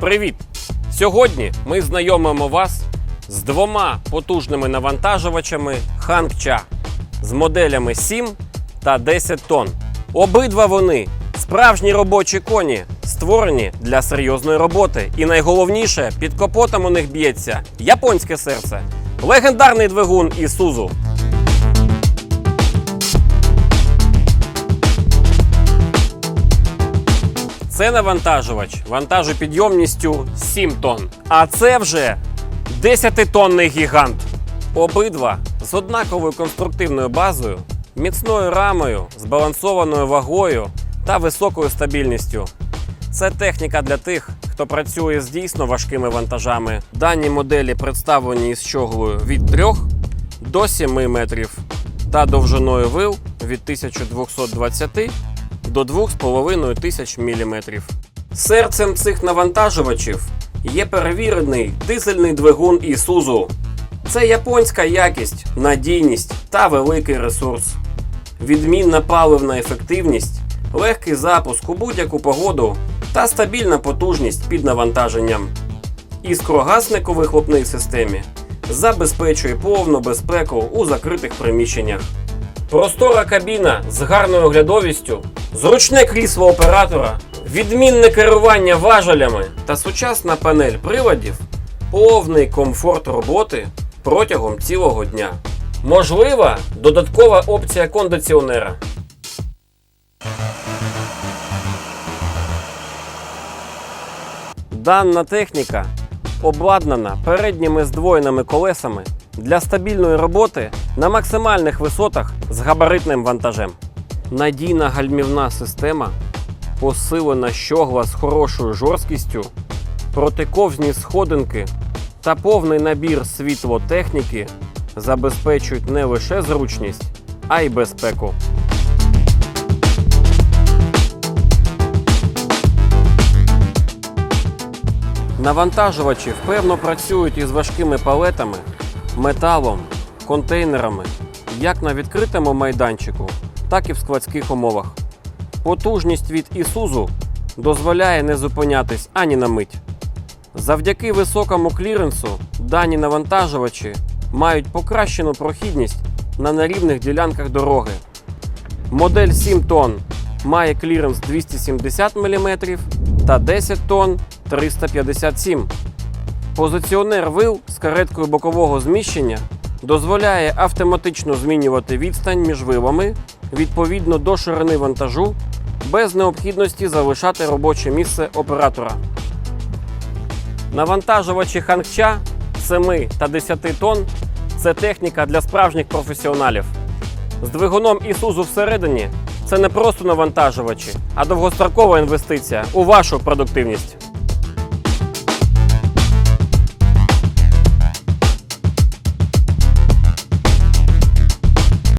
Привіт! Сьогодні ми знайомимо вас з двома потужними навантажувачами Хангча з моделями 7 та 10 тонн. Обидва вони справжні робочі коні, створені для серйозної роботи. І найголовніше, під капотом у них б'ється японське серце, легендарний двигун Ісузу. Це навантажувач вантажопідйомністю 7 тонн. А це вже 10-тонний гігант. Обидва з однаковою конструктивною базою, міцною рамою, збалансованою вагою та високою стабільністю. Це техніка для тих, хто працює з дійсно важкими вантажами. Дані моделі представлені із щоглою від 3 до 7 метрів та довжиною вил від 1220 до 2,5 тисяч міліметрів. Серцем цих навантажувачів є перевірений дизельний двигун Ісузу. Це японська якість, надійність та великий ресурс. Відмінна паливна ефективність, легкий запуск у будь-яку погоду та стабільна потужність під навантаженням. Іскрогасник у вихлопній системі забезпечує повну безпеку у закритих приміщеннях. Простора кабіна з гарною оглядовістю, зручне крісло оператора, відмінне керування важелями та сучасна панель приладів повний комфорт роботи протягом цілого дня. Можлива додаткова опція кондиціонера. Дана техніка обладнана передніми здвоєними колесами для стабільної роботи на максимальних висотах з габаритним вантажем. Надійна гальмівна система, посилена щогла з хорошою жорсткістю, протиковзні сходинки та повний набір світлотехніки забезпечують не лише зручність, а й безпеку. Навантажувачі впевно працюють із важкими палетами, металом, контейнерами, як на відкритому майданчику, так і в складських умовах. Потужність від Ісузу дозволяє не зупинятись ані на мить. Завдяки високому кліренсу дані навантажувачі мають покращену прохідність на нерівних ділянках дороги. Модель 7 тонн має кліренс 270 мм та 10 тонн 357 Позиціонер вил з кареткою бокового зміщення дозволяє автоматично змінювати відстань між вилами відповідно до ширини вантажу без необхідності залишати робоче місце оператора. Навантажувачі хангча 7 та 10 тонн це техніка для справжніх професіоналів. З двигуном Ісузу всередині це не просто навантажувачі, а довгострокова інвестиція у вашу продуктивність.